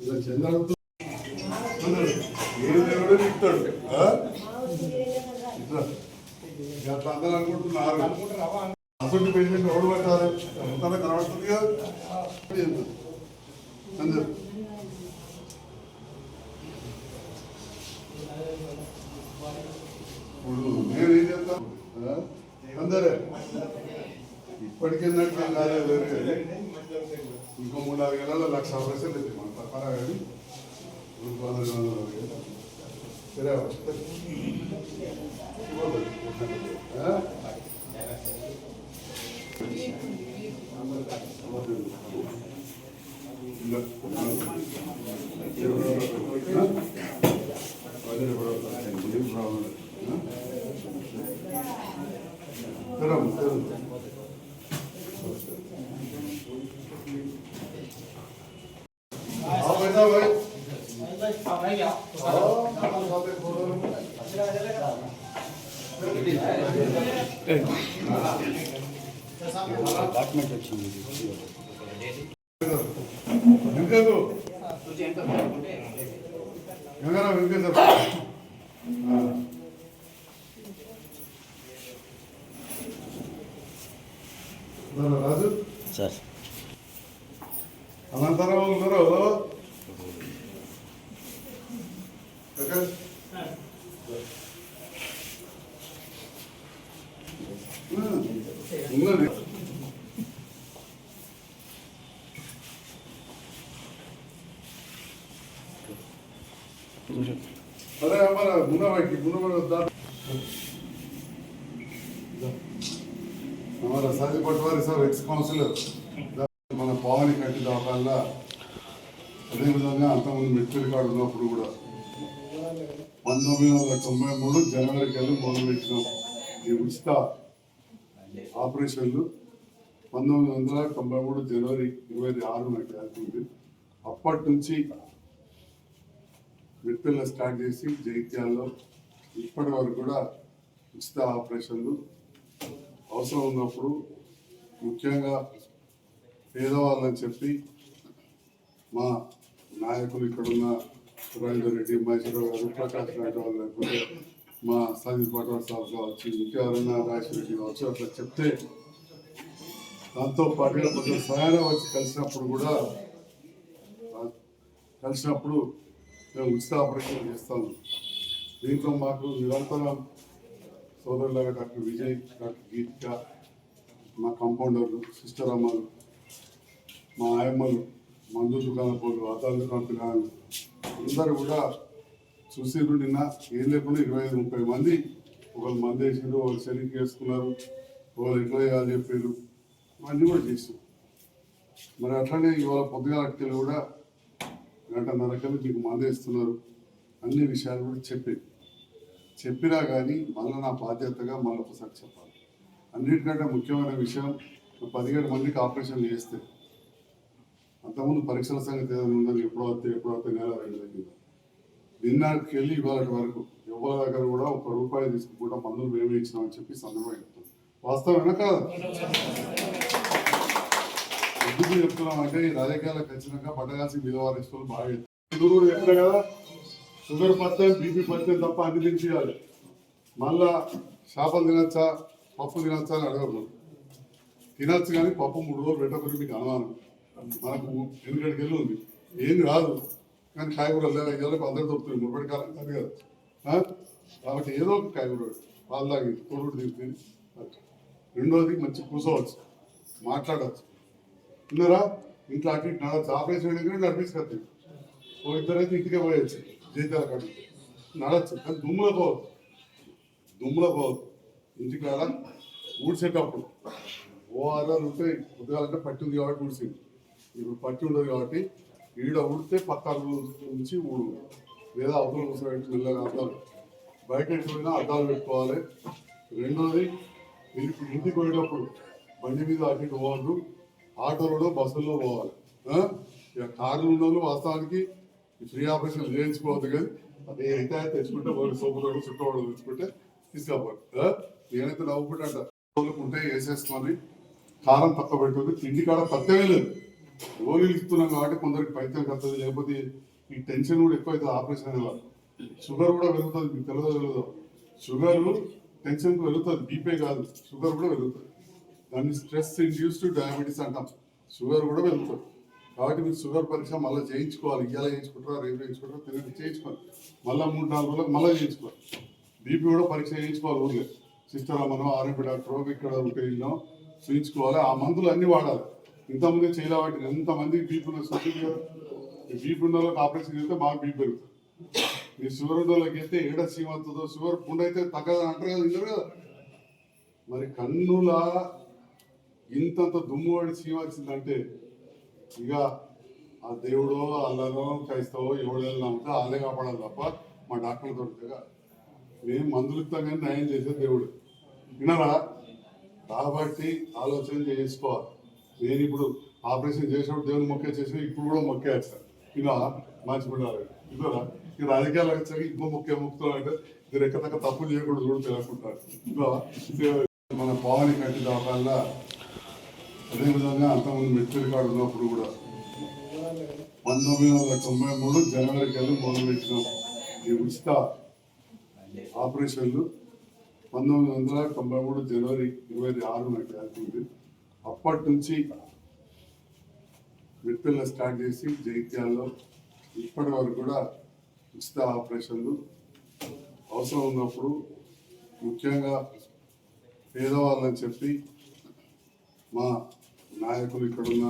ఇలా చంద్రుడు ఏ దేవుడు ఇస్తాడు ఆ? అందరూ అనుకుంటున్నారు. అసలు పేషెంట్ ఎవడు పెట్టాలి? అంతా కనబడుతుంది కదా. అందరు ఇప్పుడు నేను ఏం చేస్తాను అందరే. ఇప్పటికే నడిపే కాలేదు ఇంకో మూడు నాలుగు వేల లక్ష ఆపరేషన్ లేదు మన తప్పరా కానీ ఇంకో వందలు వందలు వేలు. సరే ఆ? ఇలా. డాక్యుమెంట్ వచ్చింది వెంకటు గంగారా రాజు సార్. అనంతరావు గారు ఎవరో ప్రకాష్ ఉన్నది అరే మునవైకి మునవై వద్దా? మన సహజ పట్వారి సార్ ఎక్స్ కౌన్సిలర్ మన భావని కట్టి దాకాల్లో అదేవిధంగా అంతకుముందు మెట్రిక్ కార్డు ఉన్నప్పుడు కూడా పంతొమ్మిది వందల తొంభై మూడు జనవరికి వెళ్ళి మొదలుపెట్టినాం. ఈ ఉచిత ఆపరేషన్లు పంతొమ్మిది వందల తొంభై మూడు జనవరి ఇరవై ఆరు నాకు అప్పటి నుంచి మెట్పిల్ల స్టార్ట్ చేసి జైత్యాల్లో ఇప్పటి వరకు కూడా ఉచిత ఆపరేషన్లు అవసరం ఉన్నప్పుడు ముఖ్యంగా పేదవాళ్ళని చెప్పి మా నాయకులు ఇక్కడున్న సురేందర్ రెడ్డి మహేశ్వరరావు గారు ప్రకాష్ రెడ్డి వాళ్ళు లేకపోతే మా సంజీవ్ పటవార్ సాబ్ కావచ్చు ఇంకెవరన్నా రాజేష్ రెడ్డి కావచ్చు అట్లా చెప్తే దాంతో పాటుగా కొంచెం సహాయం వచ్చి కలిసినప్పుడు కూడా కలిసినప్పుడు మేము ఉచిత ఆపరేషన్ చేస్తాము. దీంట్లో మాకు నిరంతరం సోదరులాగా డాక్టర్ విజయ్ డాక్టర్ గీతిక మా కాంపౌండర్లు సిస్టర్ అమ్మలు మా ఆయమ్మలు మందు దుకాణపోలు అద్దాల దుకాణ పిల్లలు అందరూ కూడా చూసి నిన్న ఏం లేకుండా ఇరవై ఐదు ముప్పై మంది ఒకళ్ళు మంది వేసారు ఒకళ్ళు శనికి చేసుకున్నారు ఒకళ్ళు ఎట్లా చేయాలి చెప్పారు అన్నీ కూడా చేసాం మరి అట్లనే ఇవాళ పొద్దుగా అట్టలు కూడా గంటన్నరకలు మీకు మంది అన్ని విషయాలు కూడా చెప్పారు చెప్పినా కానీ మళ్ళీ నా బాధ్యతగా మళ్ళీ ఒకసారి చెప్పాలి. అన్నిటికంటే ముఖ్యమైన విషయం పదిహేడు మందికి ఆపరేషన్ చేస్తే. అంతకుముందు పరీక్షల సంగతి ఏదైనా ఉందని ఎప్పుడో వస్తే ఎప్పుడో వస్తే నెల రెండు తగ్గింది నిన్నటికి వెళ్ళి ఇవాళ వరకు ఎవరి దగ్గర కూడా ఒక రూపాయి తీసుకుంటా మందులు మేమే ఇచ్చినామని చెప్పి సందర్భంగా చెప్తాం వాస్తవమేనా కాదు? ఎందుకు చెప్తున్నాం అంటే ఈ రాజకీయాలకు ఖచ్చితంగా పట్టగాల్సి మీద వారిస్తులు బాగా చెప్తారు. కూడా కదా షుగర్ పత్తం బీపీ పత్తం తప్ప అన్ని తినిపించాలి మళ్ళా చేపలు తినచ్చా పప్పు తినచ్చా అని అడగరు తినచ్చు కానీ పప్పు మూడు రోజులు పెట్టకూడదు మీకు అనుమానం. మనకు ఎందుకంటే వెళ్ళి ఉంది. ఏం రాదు కానీ కాయగూరలు లేదా ఇవాళ అందరూ దొరుకుతుంది ముప్పటి కాలం కాదు కదా. కాబట్టి ఏదో ఒక కాయగూర వాళ్ళ తోడు తిరుగుతుంది రెండోది మంచి కూర్చోవచ్చు మాట్లాడవచ్చు విన్నారా ఇంట్లో అటు ఇటు నడవచ్చు ఆపరేషన్ దగ్గర నడిపించుకొచ్చు ఓ ఇద్దరైతే ఇంటికే పోయచ్చు జీతాల కాడ నడచ్చు కానీ దుమ్ములో పోవద్దు. దుమ్ములో పోవద్దు. ఇంటికాడ ఊడ్చేటప్పుడు. ఓఆర్ఆర్ ఉంటాయి ఉదయాలంటే పట్టి ఉంది కాబట్టి ఊడ్చింది. ఇప్పుడు పట్టి ఉండదు కాబట్టి ఈడ ఊడితే పక్క నుంచి ఊడు. లేదా అవతల కూర్చోబెట్టి మెల్లగా అద్దాలు. బయట ఎటు పోయినా అద్దాలు పెట్టుకోవాలి. రెండోది మీరు ఇప్పుడు ఇంటికి పోయేటప్పుడు బండి మీద అటు పోవద్దు. ఆటోలలో బస్సుల్లో పోవాలి. ఇక కార్లు ఉన్న వాళ్ళు వాస్తవానికి ఫ్రీ ఆపరేషన్ చేయించుకోవద్దు కానీ అదే అయితే తెచ్చుకుంటే వాళ్ళు సోపులు చుట్టూ తెచ్చుకుంటే తీసుకోవాలి నేనైతే నవ్వుకుంటా ఉంటే వేసేస్తామని కారం తక్కువ పెట్టదు తిండి కాడ తక్కువే లేదు. గోళీలు ఇస్తున్నాం కాబట్టి కొందరికి పైత్యం కట్టదు. లేకపోతే ఈ టెన్షన్ కూడా ఎక్కువ అవుతుంది ఆపరేషన్ అనే వాళ్ళు షుగర్ కూడా పెరుగుతుంది. మీకు తెలియదు తెలియదు షుగర్ టెన్షన్ వెళుతుంది బీపీ కాదు. షుగర్ కూడా వెలుగుతుంది దాన్ని స్ట్రెస్ ఇండ్యూస్డ్ డయాబెటీస్ అంటాం. షుగర్ కూడా పెరుగుతుంది. కాబట్టి మీరు షుగర్ పరీక్ష మళ్ళీ చేయించుకోవాలి. ఇవాళ చేయించుకుంటారా రేపు చేయించుకుంటారా తిరిగి చేయించుకోవాలి. మళ్ళీ మూడు నాలుగు రోజులకు మళ్ళీ చేయించుకోవాలి. బీపీ కూడా పరీక్ష చేయించుకోవాలి ఊర్లే. సిస్టర్ మనం ఆర్ఎంపీ డాక్టర్ ఇక్కడ ఉంటే ఇల్లు చూయించుకోవాలి. ఆ మందులు అన్నీ వాడాలి. ఇంతమంది చేయలేవాటి ఎంతమంది బీపీ ఉన్న బీపీ ఉన్న వాళ్ళకి ఆపరేషన్ చేస్తే బాగా బీపీ పెరుగుతుంది. మీ షుగర్ ఉన్న వాళ్ళకి అయితే ఏడ సీమ షుగర్ పుండ అయితే తగ్గదని అంటారు కదా కదా. మరి కన్నుల ఇంతంత దుమ్ము వాడి చేయవలసిందంటే వచ్చిందంటే ఇక ఆ దేవుడో అల్లనో క్రైస్తవో ఎవడో నమ్మితే వాళ్ళే కాపాడాలి తప్ప మా డాక్టర్లు దొరికితే మేము మందులు ఇస్తాం కానీ నయం చేసే దేవుడు. వినరా కాబట్టి ఆలోచన చేసుకోవాలి నేను ఇప్పుడు ఆపరేషన్ చేసినప్పుడు దేవుని మొక్కే చేసిన ఇప్పుడు కూడా మొక్కే సార్ ఇలా మంచి పిల్లలు ఇదరా ఈ రాజకీయాలు వచ్చాక ఇంకో మొక్కే మొక్కుతున్నాం అంటే మీరు ఎక్కడక్క తప్పులు చేయకూడదు కూడా తెలుసుకుంటారు ఇలా మన భావాన్ని కట్టి దాకాల అదేవిధంగా అంతమంది మెట్రిక్ కార్డు ఉన్నప్పుడు కూడా పంతొమ్మిది వందల తొంభై మూడు జనవరికి వెళ్ళి మొదలుపెట్టినాం. ఈ ఉచిత ఆపరేషన్లు పంతొమ్మిది వందల తొంభై మూడు జనవరి ఇరవై ఆరు నాకు జరిగింది అప్పటి నుంచి మిట్పిల్ల స్టార్ట్ చేసి జైత్యాల్లో ఇప్పటి వరకు కూడా ఉచిత ఆపరేషన్లు అవసరం ఉన్నప్పుడు ముఖ్యంగా పేదవాళ్ళని చెప్పి మా నాయకులు ఇక్కడున్న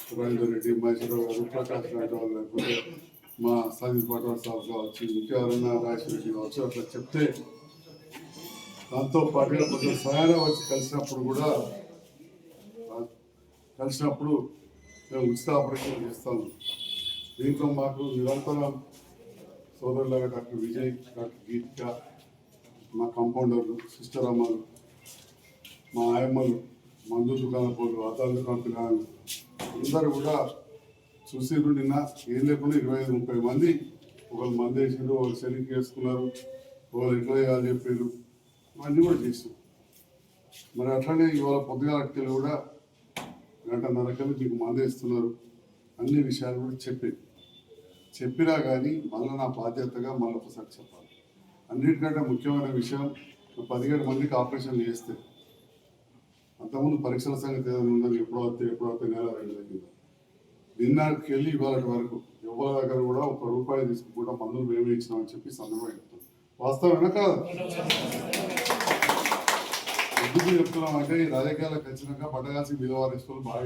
సురేందర్ రెడ్డి మహేశ్వరరావు గారు ప్రకాష్ రెడ్డి లేకపోతే మా సతీష్ పటవాడ్ సాబ్ కావచ్చు ఇంకెవరైనా రాజేష్ రెడ్డి కావచ్చు అట్లా చెప్తే దాంతో పాటుగా కొంచెం స్వయాన వచ్చి కలిసినప్పుడు కూడా కలిసినప్పుడు మేము ఉచిత ఆపరేషన్ చేస్తాము. దీంట్లో మాకు నిరంతరం సోదరులాగా డాక్టర్ విజయ్ డాక్టర్ గీతిక మా కంపౌండర్లు సిస్టర్ అమ్మలు మా ఆయమ్మలు మందు దుకాణ పోలు అద్దాల దుకాణ పిల్లలు అందరూ కూడా చూసి నిన్న ఏం లేకుండా ఇరవై ఐదు ముప్పై మంది ఒకళ్ళు మంది వేసిండ్రు ఒకరు సెలింగ్ చేసుకున్నారు ఒకరు ఎట్లా చేయాలి చెప్పారు అన్నీ కూడా చేసాం మరి అట్లనే ఇవాళ పొద్దుగా అట్టుకెళ్ళి కూడా గంటన్నరకల్లి మీకు మంది వేస్తున్నారు. అన్ని విషయాలు కూడా చెప్పేది చెప్పినా కానీ మళ్ళీ నా బాధ్యతగా మళ్ళీ ఒకసారి చెప్పాలి. అన్నిటికంటే ముఖ్యమైన విషయం పదిహేడు మందికి ఆపరేషన్ చేస్తే అంతకుముందు పరీక్షల సంగతి ఏదైనా ఉందని ఎప్పుడో వస్తే ఎప్పుడో వస్తే నెల రెండు తగ్గింది నిన్నటికి వెళ్ళి ఇవాళ వరకు ఎవరి దగ్గర కూడా ఒక రూపాయి తీసుకుంటా మందులు మేమే ఇచ్చినామని చెప్పి సందర్భంగా చెప్తాం వాస్తవమేనా కాదు? ఎందుకు చెప్తున్నాం అంటే ఈ రాజకీయాలకు ఖచ్చితంగా పట్టగాల్సి మీద వారి బాగా